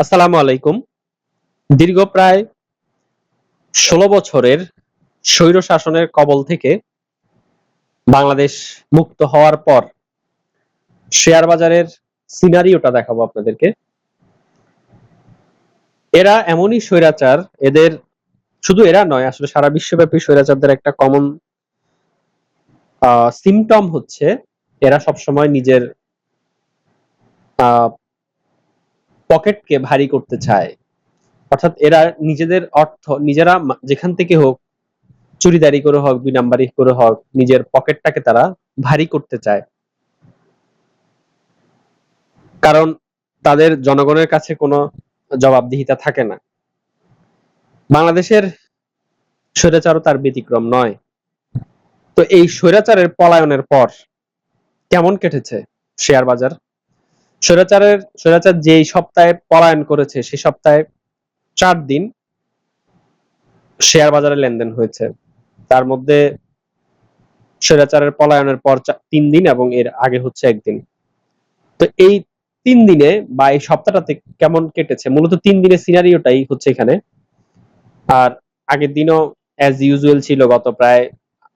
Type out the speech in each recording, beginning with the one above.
আসসালামু আলাইকুম। দীর্ঘ প্রায় ষোলো বছরের স্বৈর শাসনের কবল থেকে বাংলাদেশ মুক্ত হওয়ার পর শেয়ার বাজারের সিনারিওটা দেখাবো আপনাদেরকে। এরা এমনই স্বৈরাচার, এদের শুধু এরা নয়, আসলে সারা বিশ্বব্যাপী স্বৈরাচারদের একটা কমন সিমটম হচ্ছে এরা সবসময় নিজের পকেটকে ভারী করতে চায়। অর্থাৎ এরা নিজেদের অর্থ, নিজেরা যেখান থেকে হোক চুরিদারি করে হোক, দুই নাম্বারি করে হোক, নিজের পকেটটাকে তারা ভারী করতে চায়। কারণ তাদের জনগণের কাছে কোনো জবাবদিহিতা থাকে না। বাংলাদেশের স্বৈরাচারও তার ব্যতিক্রম নয়। তো এই স্বৈরাচারের পলায়নের পর কেমন কেটেছে শেয়ার বাজার স্বৈরাচারের, স্বৈরাচার যেই সপ্তাহে পলায়ন করেছে, সেই সপ্তাহে চার দিন শেয়ার বাজারে লেনদেন হয়েছে। তার মধ্যে স্বৈরাচারের পলায়নের পর তিন দিন এবং এর আগে হচ্ছে একদিন। তো এই তিন দিনে বা এই সপ্তাহটাতে কেমন কেটেছে? মূলত তিন দিনের সিনারিওটাই হচ্ছে এখানে। আর আগের দিনও অ্যাজ ইউজুয়াল ছিল গত প্রায়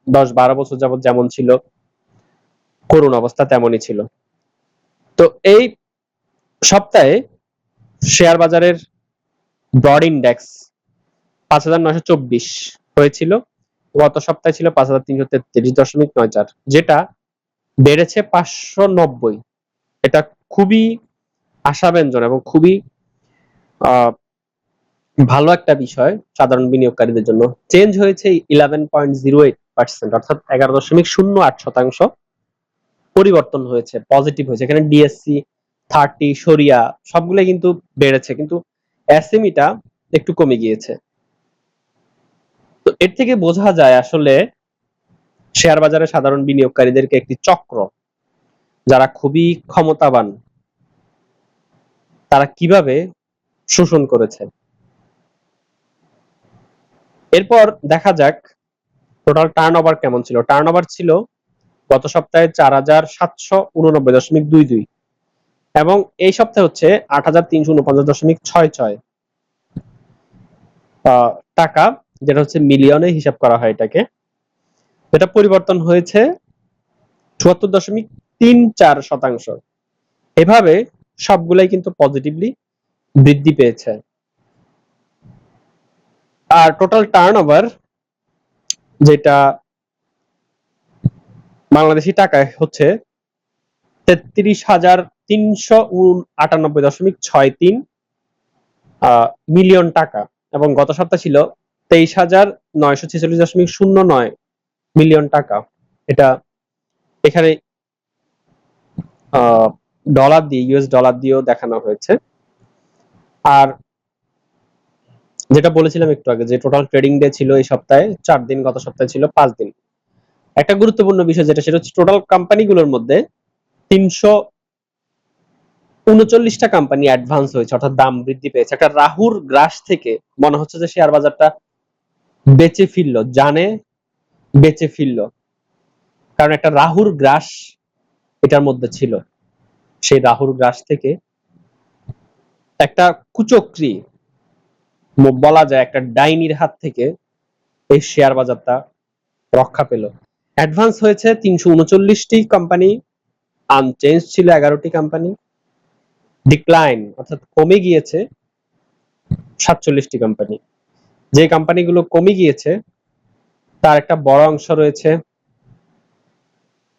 দশ বারো বছর যাবত যেমন ছিল, করুণ অবস্থা তেমনই ছিল। তো এই সপ্তাহে শেয়ার বাজারের ব্রড ইন্ডেক্স পাঁচ হাজার নয়শো চব্বিশ হয়েছিল। গত সপ্তাহে ছিল পাঁচ হাজার তিনশো তেত্রিশ দশমিক নয় চার, যেটা বেড়েছে পাঁচশো নব্বই। এটা খুবই আশাব্যঞ্জন এবং খুবই ভালো একটা বিষয় সাধারণ বিনিয়োগকারীদের জন্য। চেঞ্জ হয়েছে eleven point zero eight percent অর্থাৎ এগারো দশমিক শূন্য আট শতাংশ। পরিবর্তন হয়েছে পজিটিভ হয়েছে। এখানে ডিএসসি থার্টি সরিয়া সবগুলো কিন্তু বেড়েছে, কিন্তু এসএমইটা একটু কমে গিয়েছে। তো এর থেকে বোঝা যায় আসলে শেয়ার বাজারে সাধারণ বিনিয়োগকারীদেরকে একটি চক্র। যারা খুবই ক্ষমতাবান, তারা কীভাবে শোষণ করেছে? এরপর দেখা যাক টোটাল টার্ন ওভার কেমন ছিল। টার্ন ওভার ছিল গত সপ্তাহে চার হাজার সাতশো উননব্বই দশমিক দুই দুই এবং এই সপ্তাহে হচ্ছে আট হাজার তিনশো উনপঞ্চাশ দশমিক ছয় ছয়। টাকা যেটা হচ্ছে মিলিয়নে হিসাব করা হয় এটাকে। এটা পরিবর্তন হয়েছে চুয়াত্তর দশমিক তিন চার শতাংশ। এভাবে সবগুলাই কিন্তু পজিটিভলি বৃদ্ধি পেয়েছে। আর টোটাল টার্ন যেটা বাংলাদেশি টাকায় হচ্ছে তেত্রিশ হাজার তিনশো আটানব্বই দশমিক ছয় তিন মিলিয়ন টাকা। এবং গত সপ্তাহ ছিল তেইশ হাজার নয়শো ছেচল্লিশ দশমিক শূন্য নয় মিলিয়ন টাকা। এটা এখানে ডলার দিয়ে ইউএস ডলার দিয়েও দেখানো হয়েছে। আর যেটা বলেছিলাম একটু আগে, যে টোটাল ট্রেডিং ডে ছিল এই সপ্তাহে, চার দিন, গত সপ্তাহে ছিল পাঁচ দিন। একটা গুরুত্বপূর্ণ বিষয় যেটা, সেটা হচ্ছে টোটাল কোম্পানিগুলোর মধ্যে তিনশো উনচল্লিশটা কোম্পানি অ্যাডভান্স হয়েছে, অর্থাৎ দাম বৃদ্ধি পেয়েছে। একটা রাহুর গ্রাস থেকে মনে হচ্ছে যে শেয়ার বাজারটা বেঁচে ফিরলো, জানে বেঁচে ফিরলো। কারণ একটা রাহুর গ্রাস এটার মধ্যে ছিল। সেই রাহুর গ্রাস থেকে একটা কুচক্রি, বলা যায় একটা ডাইনির হাত থেকে এই শেয়ার বাজারটা রক্ষা পেল। অ্যাডভান্স হয়েছে তিনশো উনচল্লিশটি কোম্পানি আনচেঞ্জ ছিল এগারোটি কোম্পানি ডিক্লাইন অর্থাৎ কমে গিয়েছে সাতচল্লিশটি কোম্পানি যে কোম্পানিগুলো কমে গিয়েছে, তার একটা বড় অংশ রয়েছে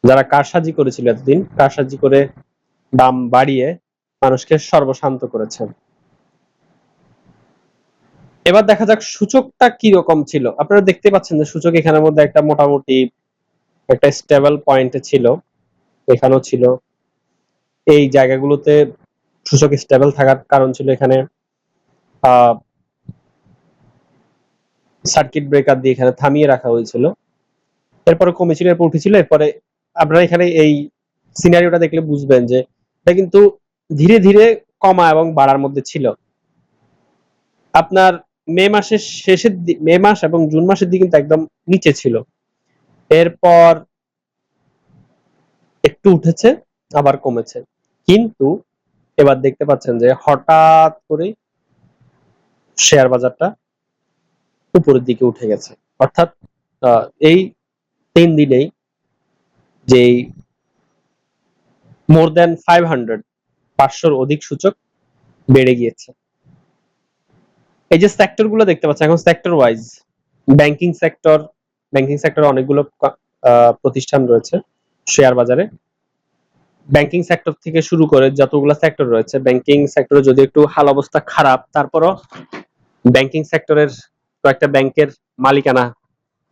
যারা কারসাজি করেছিল এতদিন, কারসাজি করে দাম বাড়িয়ে মানুষকে সর্বশান্ত করেছেন এবার দেখা যাক সূচকটা কি রকম ছিল। আপনারা দেখতে পাচ্ছেন যে সূচক এখানের মধ্যে একটা মোটামুটি একটা স্টেবল পয়েন্টে ছিল, এখানেও ছিল। এই জায়গাগুলোতে সূচক স্টেবল থাকার কারণ ছিল এখানে সার্কিট ব্রেকার দিয়ে এখানে থামিয়ে রাখা হয়েছিল। এরপরে কমেছিল, এরপর উঠেছিল, এরপরে আপনারা এখানে এই সিনারিওটা দেখলে বুঝবেন যে এটা কিন্তু ধীরে ধীরে কমা এবং বাড়ার মধ্যে ছিল। আপনার মে মাসের শেষের মে মাস এবং জুন মাসের দিকে কিন্তু একদম নিচে ছিল। এরপর একটু উঠেছে, আবার কমেছে। কিন্তু এবার দেখতে পাচ্ছেন যে হঠাৎ করে শেয়ার বাজারটা উপরের দিকে উঠে গেছে। অর্থাৎ এই তিন দিনেই যেই মোর দেন ফাইভ হান্ড্রেড পাঁচশোর অধিক সূচক বেড়ে গিয়েছে। এই যে সেক্টরগুলো দেখতে পাচ্ছেন, এখন sector wise banking sector banking সেক্টরে অনেকগুলো প্রতিষ্ঠান রয়েছে শেয়ার বাজারে। ব্যাংকিং সেক্টর থেকে শুরু করে যতগুলো সেক্টর রয়েছে ব্যাংকিং সেক্টরে যদি একটু হাল অবস্থা খারাপ, তারপরও ব্যাংকিং সেক্টরের কয়েকটা ব্যাংকের মালিকানা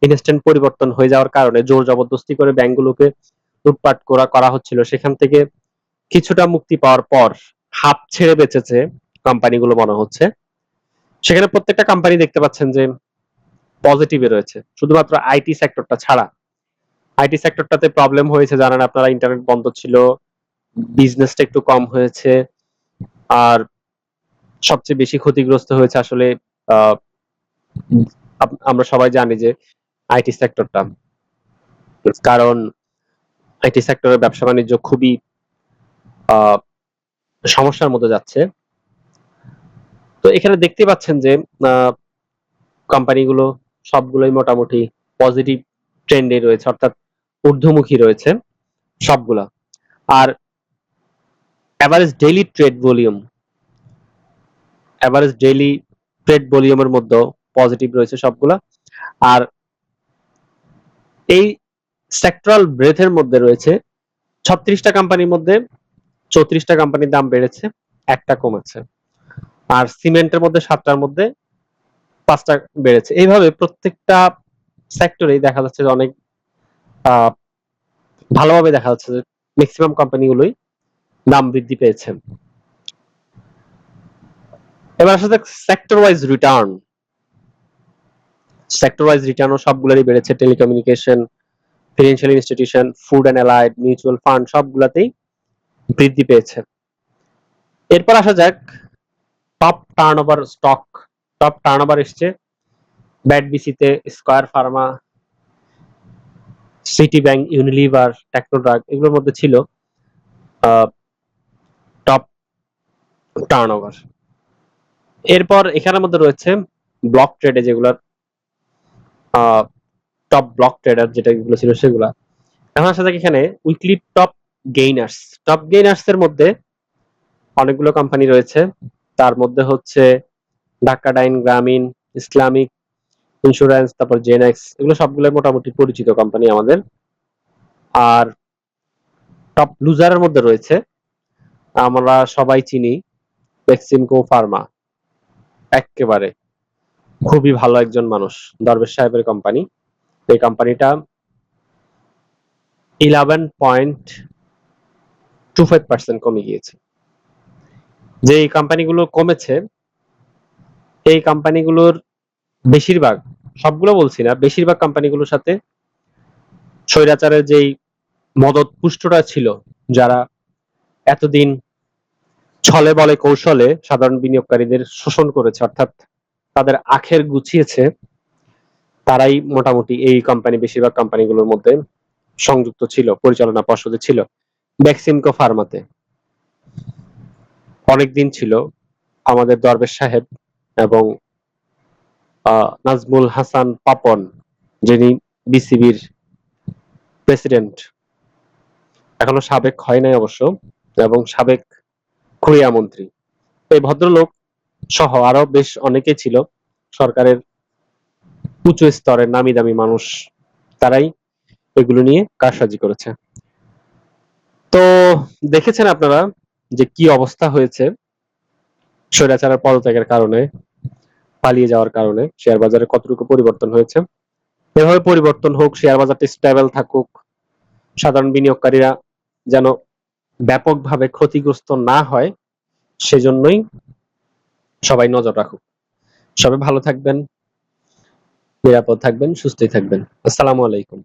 ইনস্ট্যান্ট পরিবর্তন হয়ে যাওয়ার কারণে জোর জবরদস্তি করে ব্যাংকগুলোকে লুটপাট করা করা হচ্ছিল। সেখান থেকে কিছুটা মুক্তি পাওয়ার পর হাফ ছেড়ে বেঁচেছে কোম্পানিগুলো মনে হচ্ছে। সেখানে প্রত্যেকটা কোম্পানি দেখতে পাচ্ছেন যে পজিটিভে রয়েছে। শুধুমাত্র আইটি সেক্টরটা ছাড়া। আইটি সেক্টরটাতে প্রবলেম হয়েছে, জানেন আপনারা ইন্টারনেট বন্ধ ছিল বিজনেসটা একটু কম হয়েছে, আর সবচেয়ে বেশি ক্ষতিগ্রস্ত হয়েছে আসলে আমরা সবাই জানি যে আইটি সেক্টরটা কারণ আইটি সেক্টরের ব্যবসা বাণিজ্য খুবই সমস্যার মধ্যে যাচ্ছে। তো এখানে দেখতে পাচ্ছেন যে কোম্পানিগুলো সবগুলোই মোটামুটি পজিটিভ ট্রেন্ডে রয়েছে, অর্থাৎ ঊর্ধ্বমুখী রয়েছে সবগুলা। আর average daily trade volume average daily trade ভলিউমের মধ্যে পজিটিভ রয়েছে সবগুলা। আর এই সেক্টরাল ব্রেথের মধ্যে রয়েছে ছত্রিশটা কোম্পানির মধ্যে চৌত্রিশটা কোম্পানির দাম বেড়েছে, একটা কমেছে। আর সিমেন্টের মধ্যে সাতটার মধ্যে পাঁচটা বেড়েছে। এইভাবে প্রত্যেকটা সেক্টরেই দেখা যাচ্ছে যে অনেক ভালোভাবে দেখা যাচ্ছে যে ম্যাক্সিমাম কোম্পানিগুলোই দাম বৃদ্ধি পেয়েছে। এবার আসলে sector wise return sector wise রিটার্নও সবগুলোরই বেড়েছে। Telecommunication financial institution food and allied mutual fund সবগুলাতেই বৃদ্ধি পেয়েছে। এরপর আসা যাক top turnover stock top turnover এসছে। ব্যাট বিসিতে square Pharma, city bank, Unilever টেকনোড্রাগ এগুলোর মধ্যে ছিল টপ টার্ন ওভার এরপর এখানের মধ্যে রয়েছে ব্লক ট্রেডে যেগুলোর টপ ব্লক ট্রেডার যেটা এগুলো ছিল সেগুলা। এখন আসা যাক এখানে weekly top gainers. Top gainers এর মধ্যে অনেকগুলো কোম্পানি রয়েছে। তার মধ্যে হচ্ছে ঢাকা ডাইন গ্রামীণ, ইসলামিক ইন্স্যুরেন্স তারপর জেনেক্স এগুলো সবগুলো মোটামুটি পরিচিত কোম্পানি আমাদের। আর টপ লুজারের মধ্যে রয়েছে আমরা সবাই চিনি বেক্সিমকো ফার্মা একেবারে খুবই ভালো একজন মানুষ, দরবেশ সাহেবের কোম্পানি এই কোম্পানিটা eleven point two five percent কমে গিয়েছে। যে এই কোম্পানিগুলো কমেছে এই কোম্পানিগুলোর বেশিরভাগ, সবগুলো বলছি না, বেশিরভাগ কোম্পানিগুলোর সাথে স্বৈরাচারের যেই মদত পুষ্টরা ছিল, যারা এতদিন ছলে বলে কৌশলে সাধারণ বিনিয়োগকারীদের শোষণ করেছে, অর্থাৎ তাদের আখের গুছিয়েছে, তারাই মোটামুটি এই কোম্পানি বেশিরভাগ কোম্পানিগুলোর মধ্যে সংযুক্ত ছিল, পরিচালনা পর্ষদে ছিল বেক্সিমকো ফার্মাতে। অনেকদিন ছিল আমাদের দরবেশ সাহেব এবং নাজমুল হাসান পাপন, যিনি বিসিবির প্রেসিডেন্ট। এখনও সাবেক হয় নাই অবশ্য, এবং সাবেক ক্রিয়া মন্ত্রী। এই ভদ্রলোক সহ আরও বেশ অনেকে ছিল। সরকারের উঁচু স্তরের নামি দামি মানুষ তারাই এগুলো নিয়ে কারসাজি করেছে। তো দেখেছেন আপনারা যে কি অবস্থা হয়েছে? স্বৈরাচারের পদত্যাগের কারণে, পালিয়ে যাওয়ার কারণে শেয়ার বাজারে কতটুকু পরিবর্তন হয়েছে? এভাবে পরিবর্তন হোক শেয়ার বাজারটি স্টেবল থাকুক, সাধারণ বিনিয়োগকারীরা যেন ব্যাপকভাবে ক্ষতিগ্রস্ত না হয়, সেজন্যই সবাই নজর রাখুক। সবাই ভালো থাকবেন, নিরাপদ থাকবেন, সুস্থই থাকবেন। আসসালামু আলাইকুম।